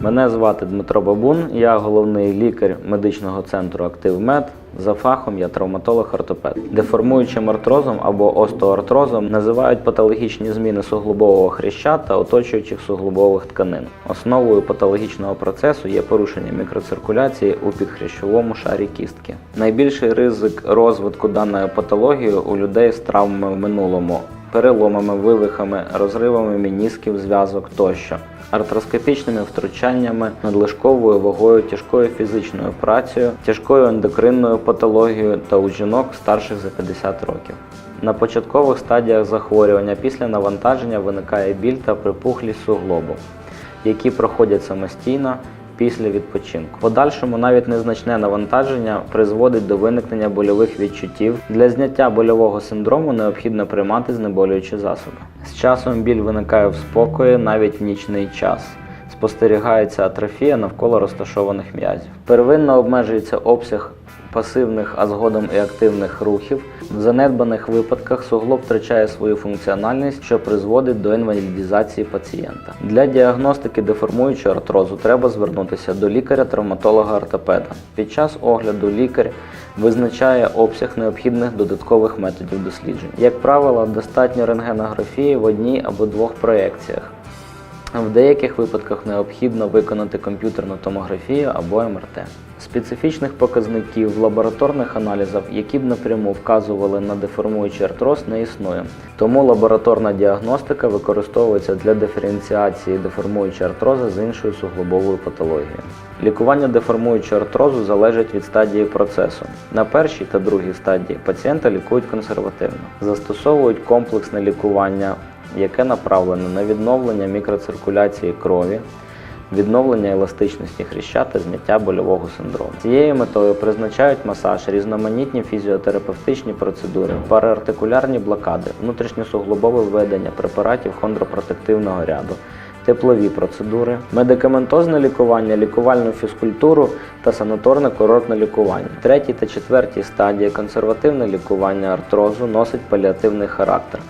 Мене звати Дмитро Бабун, я головний лікар медичного центру «Активмед». За фахом я травматолог-ортопед. Деформуючим артрозом або остеоартрозом називають патологічні зміни суглобового хряща та оточуючих суглобових тканин. Основою патологічного процесу є порушення мікроциркуляції у підхрящовому шарі кістки. Найбільший ризик розвитку даної патології у людей з травмами в минулому переломами, вивихами, розривами мінісків, зв'язок тощо, артроскопічними втручаннями, надлишковою вагою, тяжкою фізичною працею, тяжкою ендокринною патологією та у жінок старших за 50 років. На початкових стадіях захворювання після навантаження виникає біль та припухлість суглобу, які проходять самостійно після відпочинку. Подальшому навіть незначне навантаження призводить до виникнення больових відчуттів. Для зняття больового синдрому необхідно приймати знеболюючі засоби. З часом біль виникає в спокої навіть в нічний час. Спостерігається атрофія навколо розташованих м'язів. Первинно обмежується обсяг пасивних, а згодом і активних рухів. В занедбаних випадках суглоб втрачає свою функціональність, що призводить до інвалідізації пацієнта. Для діагностики деформуючого артрозу треба звернутися до лікаря-травматолога-ортопеда. Під час огляду лікар визначає обсяг необхідних додаткових методів досліджень. Як правило, достатньо рентгенографії в одній або двох проекціях. В деяких випадках необхідно виконати комп'ютерну томографію або МРТ. Специфічних показників в лабораторних аналізах, які б напряму вказували на деформуючий артроз, не існує. Тому лабораторна діагностика використовується для диференціації деформуючого артроза з іншою суглобовою патологією. Лікування деформуючого артрозу залежить від стадії процесу. На першій та другій стадії пацієнта лікують консервативно, застосовують комплексне лікування яке направлено на відновлення мікроциркуляції крові, відновлення еластичності хряща та зняття больового синдрому. Цією метою призначають масаж, різноманітні фізіотерапевтичні процедури, параартикулярні блокади, внутрішньосуглобове введення препаратів хондропротективного ряду. Теплові процедури, медикаментозне лікування, лікувальну фізкультуру та санаторне курортне лікування. Третій та четвертій стадії консервативне лікування артрозу носить паліативний характер.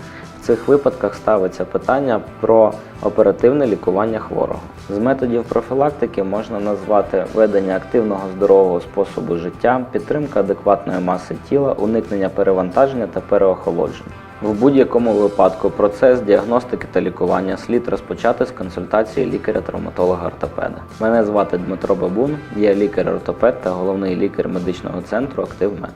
Цих випадках ставиться питання про оперативне лікування хворого. З методів профілактики можна назвати ведення активного здорового способу життя, підтримка адекватної маси тіла, уникнення перевантаження та переохолодження. В будь-якому випадку процес діагностики та лікування слід розпочати з консультації лікаря-травматолога-ортопеда. Мене звати Дмитро Бабун, я лікар-ортопед та головний лікар медичного центру «Активмед».